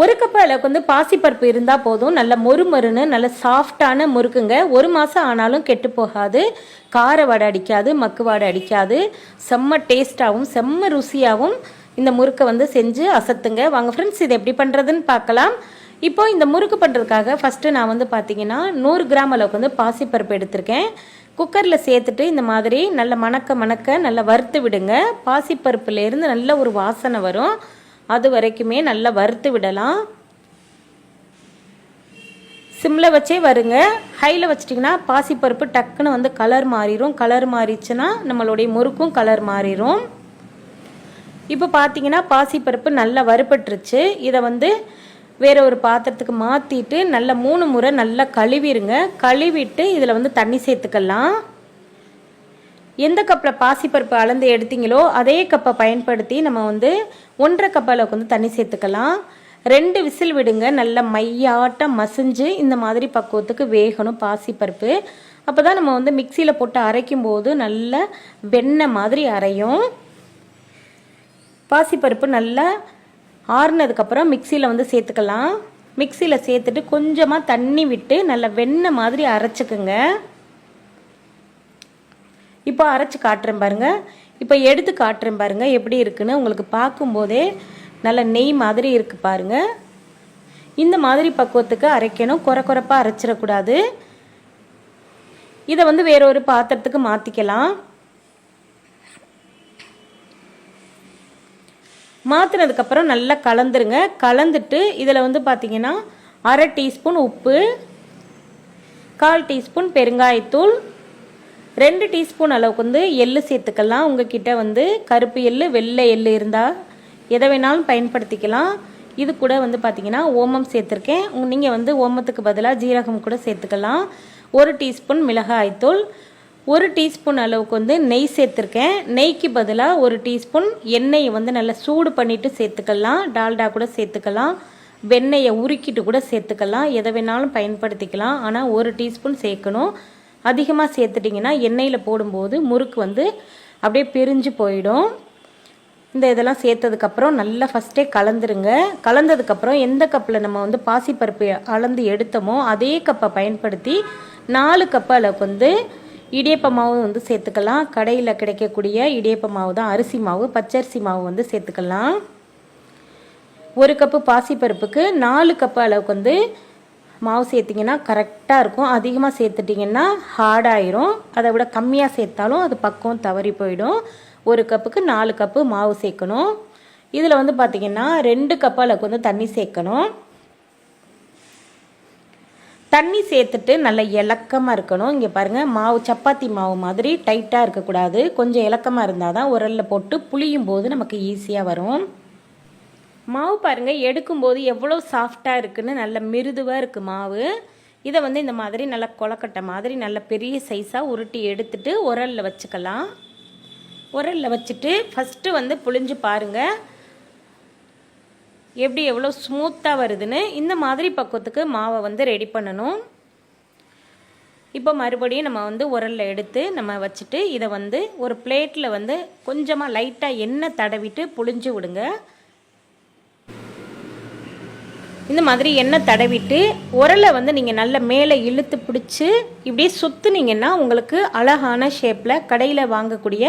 ஒரு கப் அளவுக்கு வந்து பாசிப்பருப்பு இருந்தால் போதும். நல்ல மொறு மொறுன்னு நல்ல சாஃப்டான முறுக்குங்க. ஒரு மாதம் ஆனாலும் கெட்டு போகாது. கார வடை அடிக்காது மக்கு வாடை அடிக்காது. செம்ம டேஸ்ட்டாகவும் செம்ம ருசியாகவும் இந்த முறுக்கை வந்து செஞ்சு அசத்துங்க. வாங்க ஃப்ரெண்ட்ஸ் இது எப்படி பண்ணுறதுன்னு பார்க்கலாம். இப்போ இந்த முறுக்கு பண்ணுறதுக்காக ஃபஸ்ட்டு நான் வந்து பார்த்தீங்கன்னா நூறு கிராம் அளவுக்கு வந்து பாசிப்பருப்பு எடுத்திருக்கேன். குக்கரில் சேர்த்துட்டு இந்த மாதிரி நல்ல மணக்க மணக்க நல்லா வறுத்து விடுங்க. பாசிப்பருப்புலேருந்து நல்ல ஒரு வாசனை வரும். அது வரைக்குமே நல்லா வறுத்து விடலாம். சிம்மில் வச்சே வருங்க. ஹையில் வச்சிட்டிங்கன்னா பாசிப்பருப்பு டக்குன்னு வந்து கலர் மாறிடும் கலர் மாறிச்சுன்னா நம்மளுடைய முறுக்கும் கலர் மாறிடும் இப்போ பார்த்தீங்கன்னா பாசிப்பருப்பு நல்லா வறுபட்டுருச்சு. இதை வந்து வேற ஒரு பாத்திரத்துக்கு மாற்றிட்டு நல்லா மூணு முறை நல்லா கழுவிடுங்க கழுவிட்டு இதில் வந்து தண்ணி சேர்த்துக்கலாம். எந்த கப்பில் பாசிப்பருப்பு அளந்து எடுத்தீங்களோ அதே கப்பை பயன்படுத்தி நம்ம வந்து ஒன்றரை கப் அளவுக்கு வந்து தண்ணி சேர்த்துக்கலாம். ரெண்டு விசில் விடுங்க. நல்லா மையாட்டம் மசிஞ்சு இந்த மாதிரி பக்குவத்துக்கு வேகணும் பாசிப்பருப்பு. அப்போ தான் நம்ம வந்து மிக்சியில் போட்டு அரைக்கும் போது நல்ல வெண்ணெய் மாதிரி அரையும். பாசிப்பருப்பு நல்லா ஆறுனதுக்கப்புறம் மிக்சியில் வந்து சேர்த்துக்கலாம். மிக்சியில் சேர்த்துட்டு கொஞ்சமாக தண்ணி விட்டு நல்லா வெண்ணெய் மாதிரி அரைச்சிக்குங்க. இப்போ அரைச்சி காட்டுறேன் பாருங்கள் இப்போ எடுத்து காட்டுறேன் பாருங்கள் எப்படி இருக்குன்னு உங்களுக்கு பார்க்கும்போதே நல்ல நெய் மாதிரி இருக்குது பாருங்கள் இந்த மாதிரி பக்குவத்துக்கு அரைக்கணும். குறை குறைப்பாக அரைச்சிடக்கூடாது. இதை வந்து வேற ஒரு பாத்திரத்துக்கு மாற்றிக்கலாம் மாற்றினதுக்கப்புறம் நல்லா கலந்துருங்க. கலந்துட்டு இதில் வந்து பார்த்தீங்கன்னா அரை டீஸ்பூன் உப்பு கால் டீஸ்பூன் பெருங்காயத்தூள் ரெண்டு டீஸ்பூன் அளவுக்கு வந்து எள்ளு சேர்த்துக்கலாம். உங்ககிட்ட வந்து கருப்பு எள்ளு வெள்ளை எள்ளு இருந்தால் எதை வேணாலும் பயன்படுத்திக்கலாம். இது கூட வந்து பார்த்திங்கன்னா ஓமம் சேர்த்துருக்கேன். நீங்கள் வந்து ஓமத்துக்கு பதிலாக ஜீரகம் கூட சேர்த்துக்கலாம். ஒரு டீஸ்பூன் மிளகாய்த்தூள் ஒரு டீஸ்பூன் அளவுக்கு வந்து நெய் சேர்த்துருக்கேன். நெய்க்கு பதிலாக ஒரு டீஸ்பூன் எண்ணெயை வந்து நல்லா சூடு பண்ணிவிட்டு சேர்த்துக்கலாம். டால்டா கூட சேர்த்துக்கலாம். வெண்ணெயை உருக்கிட்டு கூட சேர்த்துக்கலாம். எதை வேணாலும் பயன்படுத்திக்கலாம். ஆனால் ஒரு டீஸ்பூன் சேர்க்கணும். அதிகமாக சேர்த்துட்டிங்கன்னா எண்ணெயில் போடும்போது முறுக்கு வந்து அப்படியே பிரிஞ்சு போயிடும். இந்த இதெல்லாம் சேர்த்ததுக்கப்புறம் நல்லா ஃபஸ்ட்டே கலந்துருங்க. கலந்ததுக்கப்புறம் எந்த கப்பில் நம்ம வந்து பாசிப்பருப்பு அளந்து எடுத்தோமோ அதே கப்பை பயன்படுத்தி நாலு கப்பு அளவுக்கு வந்து இடியப்ப மாவு வந்து சேர்த்துக்கலாம். கடையில் கிடைக்கக்கூடிய இடியப்ப மாவு தான் அரிசி மாவு பச்சரிசி மாவு வந்து சேர்த்துக்கலாம். ஒரு கப்பு பாசிப்பருப்புக்கு நாலு கப்பு அளவுக்கு வந்து மாவு சேர்த்திங்கன்னா கரெக்டாக இருக்கும். அதிகமாக சேர்த்துட்டிங்கன்னா ஹார்டாயிரும் அதை விட கம்மியாக சேர்த்தாலும் அது பக்கம் தவறி போயிடும். ஒரு கப்புக்கு நாலு கப்பு மாவு சேர்க்கணும். இதில் வந்து பார்த்திங்கன்னா ரெண்டு கப் அளவுக்கு வந்து தண்ணி சேர்க்கணும். தண்ணி சேர்த்துட்டு நல்லா இலக்கமாக இருக்கணும். இங்கே பாருங்கள் மாவு சப்பாத்தி மாவு மாதிரி டைட்டாக இருக்கக்கூடாது. கொஞ்சம் இலக்கமாக இருந்தால் தான் உரலில் போட்டு புளியும் போது நமக்கு ஈஸியாக வரும். மாவு பாருங்கள் எடுக்கும்போது எவ்வளோ சாஃப்டாக இருக்குன்னு நல்ல மிருதுவாக இருக்குது மாவு. இதை வந்து இந்த மாதிரி நல்ல கொலக்கட்டை மாதிரி நல்ல பெரிய சைஸாக உருட்டி எடுத்துட்டு உரலில் வச்சுக்கலாம். உரலில் வச்சுட்டு ஃபஸ்ட்டு வந்து புளிஞ்சு பாருங்கள் எப்படி எவ்வளோ ஸ்மூத்தாக வருதுன்னு இந்த மாதிரி பக்குவத்துக்கு மாவை வந்து ரெடி பண்ணணும். இப்போ மறுபடியும் நம்ம வந்து உரலில் எடுத்து நம்ம வச்சுட்டு இதை வந்து ஒரு பிளேட்டில் வந்து கொஞ்சமாக லைட்டாக எண்ணெய் தடவிட்டு புளிஞ்சு விடுங்க. இந்த மாதிரி எண்ணெய் தடவிட்டு உரலை வந்து நீங்கள் நல்ல மேலே இழுத்து பிடிச்சி இப்படியே சுற்றுனீங்கன்னா உங்களுக்கு அழகான ஷேப்பில் கடையில் வாங்கக்கூடிய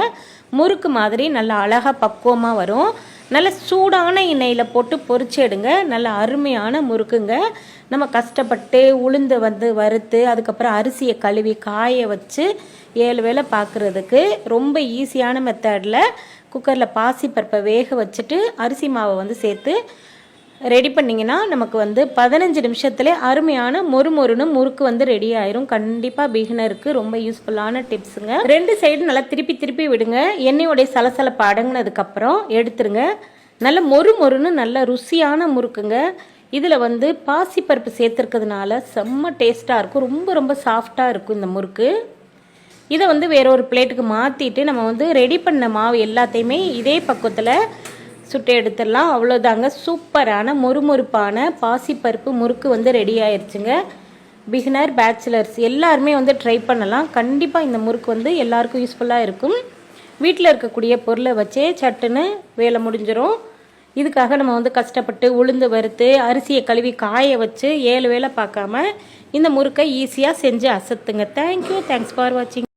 முறுக்கு மாதிரி நல்ல அழகாக பக்குவமாக வரும். நல்ல சூடான எண்ணெயில் போட்டு பொரிச்சு எடுங்க. நல்ல அருமையான முறுக்குங்க. நம்ம கஷ்டப்பட்டு உளுந்து வந்து வறுத்து அதுக்கப்புறம் அரிசியை கழுவி காய வச்சு ஏழு வேளை பார்க்குறதுக்கு ரொம்ப ஈஸியான மெத்தடில் குக்கரில் பாசிப்பருப்பை வேக வச்சுட்டு அரிசி மாவை வந்து சேர்த்து ரெடி பண்ணிங்கன்னா நமக்கு வந்து பதினஞ்சு நிமிஷத்துலேயே அருமையான மொறு மொறுன்னு முறுக்கு வந்து ரெடி ஆயிரும். கண்டிப்பாக பிகினருக்கு ரொம்ப யூஸ்ஃபுல்லான டிப்ஸுங்க ரெண்டு சைடு நல்லா திருப்பி திருப்பி விடுங்க. எண்ணெயோடைய சலசலப்பு அடங்கினதுக்கப்புறம் எடுத்துருங்க. நல்ல மொறு மொறுன்னு நல்ல ருசியான முறுக்குங்க. இதில் வந்து பாசிப்பருப்பு சேர்த்துருக்கிறதுனால செம்ம டேஸ்ட்டாக இருக்கும். ரொம்ப ரொம்ப சாஃப்டாக இருக்கும் இந்த முறுக்கு. இதை வந்து வேற ஒரு பிளேட்டுக்கு மாற்றிட்டு நம்ம வந்து ரெடி பண்ண மாவு எல்லாத்தையுமே இதே பக்கத்தில் சுட்டு எடுத்துடலாம். அவ்வளோதாங்க சூப்பரான மொறுமொறுப்பான பாசிப்பருப்பு முறுக்கு வந்து ரெடி ஆயிடுச்சுங்க பிகினர் பேச்சுலர்ஸ் எல்லாருமே வந்து ட்ரை பண்ணலாம். கண்டிப்பாக இந்த முறுக்கு வந்து எல்லாருக்கும் யூஸ்ஃபுல்லாக இருக்கும். வீட்டில் இருக்கக்கூடிய பொருளை வச்சே சட்டுன்னு வேலை முடிஞ்சிடும் இதுக்காக நம்ம வந்து கஷ்டப்பட்டு உளுந்து வறுத்து அரிசியை கழுவி காய வச்சு ஏழு வேலை பார்க்காம இந்த முறுக்கை ஈஸியாக செஞ்சு அசத்துங்க. தேங்க்யூ தேங்க்ஸ் ஃபார் வாட்சிங்